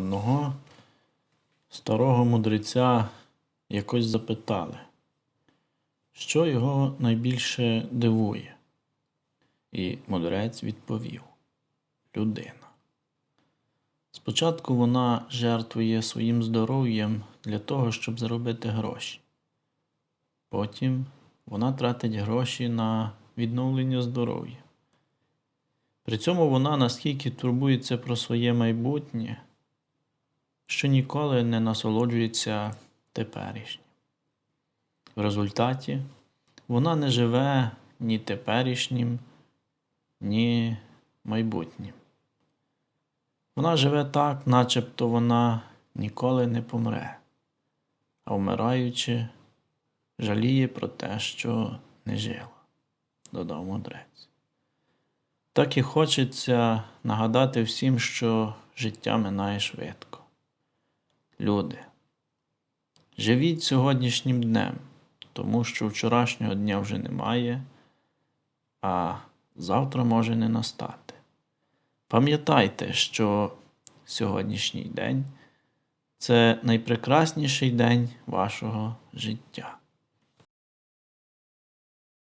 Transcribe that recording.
Одного старого мудреця якось запитали, що його найбільше дивує. І мудрець відповів людина. Спочатку вона жертвує своїм здоров'ям для того, щоб заробити гроші. Потім вона тратить гроші на відновлення здоров'я. При цьому вона наскільки турбується про своє майбутнє, що ніколи не насолоджується теперішнім. В результаті вона не живе ні теперішнім, ні майбутнім. Вона живе так, начебто вона ніколи не помре, а вмираючи, жаліє про те, що не жила, додав мудрець. Так і хочеться нагадати всім, що життя минає швидко. Люди, живіть сьогоднішнім днем, тому що вчорашнього дня вже немає, а завтра може не настати. Пам'ятайте, що сьогоднішній день це найпрекрасніший день вашого життя.